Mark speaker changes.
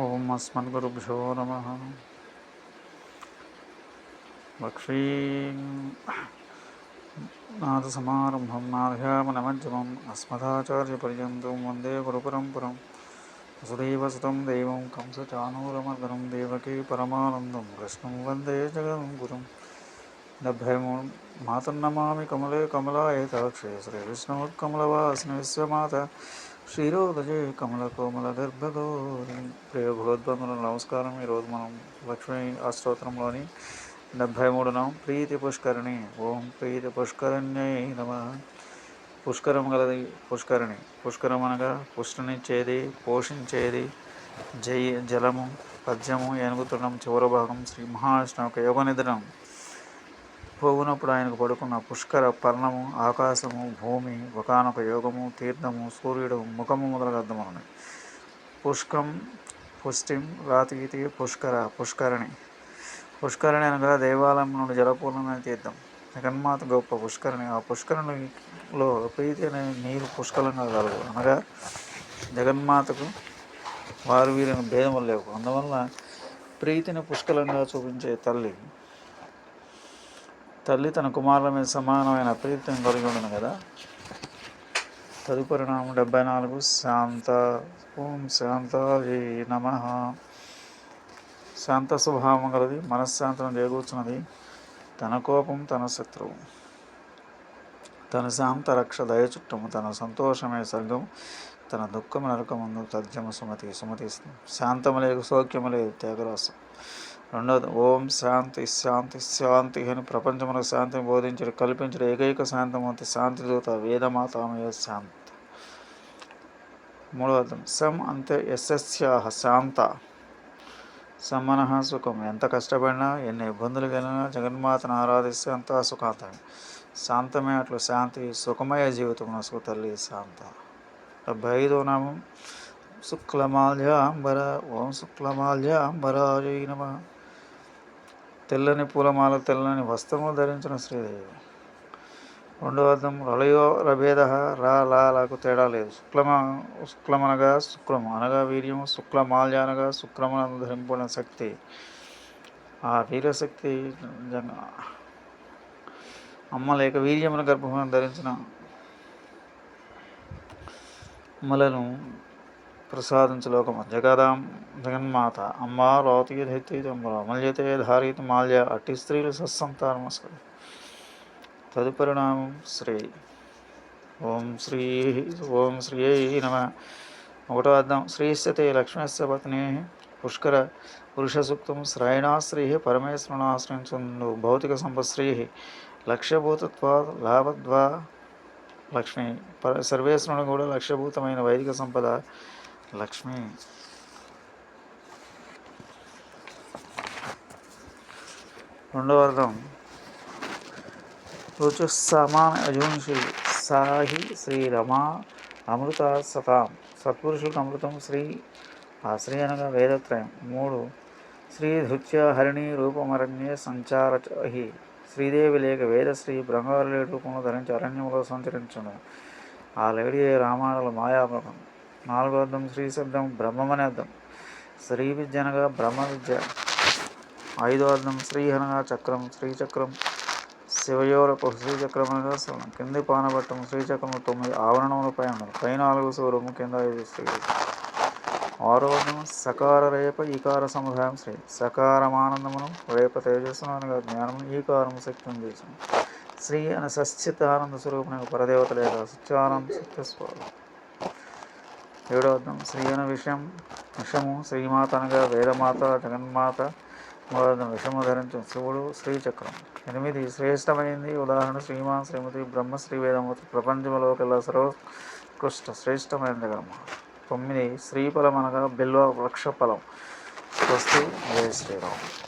Speaker 1: ఓం అస్మద్గురుభ్యో నమ. లక్ష్మీం నాథసమారంభం నాథ్యామనమధ్యమం అస్మదాచార్యపర్యంతం వందే గురుపరంపరం వసుదేవసుతం దేవం కంసచానూరమర్దనం దేవకీ పరమానందం కృష్ణం వందే జగం గురుం డెబ్భై మూడు మాతన్నమామి కమలే కమలాయతాక్షే శ్రీ విష్ణుకమలవాసిని విశ్వమాత. క్షీరోదజే కమల కోమల గర్భగోరి ప్రియ భగవద్బంధుల నమస్కారం. ఈరోజు మనం లక్ష్మీ అష్టోత్తరంలోని డెబ్భై మూడున. ప్రీతి పుష్కరిణి. ఓం ప్రీతి పుష్కరిణ్యై నమ. పుష్కరం గలది పుష్కరిణి. పుష్కరం అనగా పుష్టినిచ్చేది పోషించేది జయ జలము పద్యము ఏనుగుతడం చివరి భాగం శ్రీ మహావిష్ణు యొక్క యోగ నిద్రం పోగునప్పుడు ఆయనకు పడుకున్న పుష్కర పర్ణము ఆకాశము భూమి ఒకనొక యోగము తీర్థము సూర్యుడు ముఖము మొదలగు అర్థమున్నాయి పుష్కం పుష్టిం రాతీతి పుష్కర పుష్కరణి. పుష్కరణి అనగా దేవాలయం నుండి జలపూర్ణమైన తీర్థం. జగన్మాత గొప్ప పుష్కరణి. ఆ పుష్కరణిలో ప్రీతి అనే నీరు పుష్కలంగా కలదు అనగా జగన్మాతకు వారు వీరిని భేదములు లేవు. అందువల్ల ప్రీతిని పుష్కలంగా చూపించే తల్లి తల్లి తన కుమారుల మీద సమానమైన ప్రీతిని కలిగి ఉండను కదా? తదుపరి నామం డెబ్బై నాలుగు. శాంత ఓం శాంత నమ. శాంత స్వభావం గలది మనశ్శాంతం చేకూర్చున్నది తన కోపం తన శత్రువు. తన శాంత రక్ష దయ చుట్టము తన సంతోషమే సర్గం తన దుఃఖం నరకముందు తద్యమ సుమతి సుమతి శాంతము లేదు సౌఖ్యము లేదు త్యాగరాసం రెండవది ఓం శాంతి శాంతి శాంతి అని ప్రపంచమునకు శాంతిని బోధించడు కల్పించడు ఏకైక శాంతమూర్తి శాంతి దూత వేదమాతామయ శాంతి. మూడవది సం అంతే యశస్యాహ శాంత. సమ్మన సుఖం ఎంత కష్టపడినా ఎన్ని ఇబ్బందులు కలిగినా జగన్మాతను ఆరాధిస్తే అంతా సుఖాంతమే. శాంతమే అట్లు శాంతి సుఖమయ జీవితం నసుకు తల్లి శాంత. డెబ్బై ఐదో నామం శుక్లమాల్యాంబర ఓం శుక్లమాల్యాంబరాజై నమ. తెల్లని పూలమాల తెల్లని వస్త్రము ధరించిన శ్రీదేవి. రెండవ అర్థం రలయో రభేద రా లాలకు తేడా లేదు. శుక్లమ శుక్లమనగా శుక్రము అనగా వీర్యము శుక్లమాల్య అనగా శుక్రమను ధరింపడిన శక్తి. ఆ వీరశక్తి అమ్మ లేక వీర్యమున గర్భమును ధరించిన అమ్మలను ప్రసాదించలోకము జగదాం జగన్మాత. అమ్మ రోతి ధైత్యంబర అమల్యతే ధారిత మాల్య. అట్టి స్త్రీలు సత్సంతానమస్కరి తదుపరి నామం శ్రీ. ఓం శ్రీ ఓం శ్రీ నమ. ఒకటో అర్థం. శ్రీశ్చతే లక్ష్మీస్య పత్ని పుష్కర పురుష సూక్తం శ్రయణాశ్రీ పరమేశ్వరుని ఆశ్రయించు భౌతిక సంపశ్రీ లక్ష్యభూతత్వా లాభద్వా లక్ష్మి. పర సర్వేశ్వరుని కూడా లక్ష్యభూతమైన వైదిక సంపద లక్ష్మి. రెండవ అర్థం రుచుసమాన అజుంషి సాహి శ్రీ రమా అమృత సతాం. సత్పురుషులకు అమృతం శ్రీ ఆ శ్రీ అనగా వేదత్రయం. మూడు. శ్రీ ధృత్య హరిణి రూపమరణ్య సంచారహి శ్రీదేవి లేక వేదశ్రీ బ్రహ్మవరలేడు రూపంలో ధరించి అరణ్యంలో సంచరించును. ఆ లేడీ రామాయణ మాయాభం నాలుగో అర్థం శ్రీ శబ్దం బ్రహ్మమనే అర్థం శ్రీ విద్య అనగా బ్రహ్మ విద్య. ఐదో అర్థం శ్రీ అనగా చక్రం శ్రీచక్రం శివయోరకు శ్రీచక్రం అనగా కింది పానబట్టం శ్రీచక్రం తొమ్మిది ఆవరణములపై ఉన్నది. పై నాలుగు సూర్యము కింద ఐదు శ్రీ. ఆరో అర్థం సకార రేప ఈకార సముదాయం శ్రీ. సకారమానందమును రేప తేజస్సును అనగా జ్ఞానం ఈకారం శక్తిని చేసిన శ్రీ అనే సశ్చితానంద స్వరూపుని పరదేవత లేక సత్యానంద సత్యస్వరూపం ఏడవద్దాం. శ్రీ అనే విషయం విషము శ్రీమాత అనగా వేదమాత జగన్మాత మూడోదం విషము ధరించిన శివుడు శ్రీచక్రం. ఎనిమిది శ్రేష్టమైంది ఉదాహరణ శ్రీమాన్ శ్రీమతి బ్రహ్మ శ్రీ వేదమూర్తి ప్రపంచంలోకెల్లా సర్వోత్కృష్ట శ్రేష్టమైనది జగన్మాత తొమ్మిది శ్రీఫలం అనగా బిల్వ వృక్షఫలం. స్వస్తి జయ శ్రీరామ్.